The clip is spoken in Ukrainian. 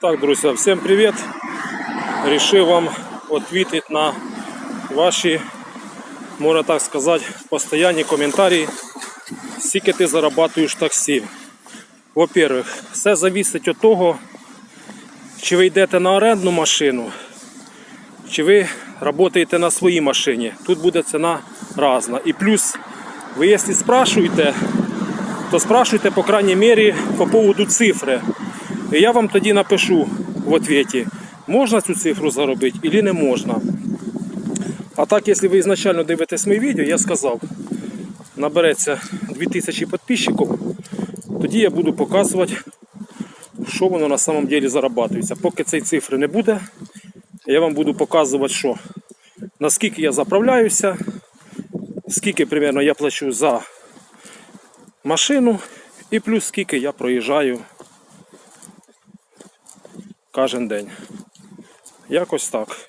Так, друзі, всім привіт! Рішив вам відповідати на ваші, можна так сказати, постійні коментарі, скільки ти зарабатуєш таксі. Во-первых, все залежить від того, чи ви йдете на орендну машину, чи ви працюєте на своїй машині. Тут буде ціна різна. І плюс, ви якщо спрашуєте, то спрашуйте, по крайней мере, по поводу цифри. І я вам тоді напишу в ответе, можна цю цифру заробити или не можна. А так, якщо ви ізначально дивитесь мої відео, я сказав, набереться 2000 підписчиків, тоді я буду показувати, що воно на самом деле зарабатується. Поки цієї цифри не буде, я вам буду показувати, що наскільки я заправляюся, скільки примерно я плачу за машину і плюс скільки я проїжджаю кожен день. Якось так.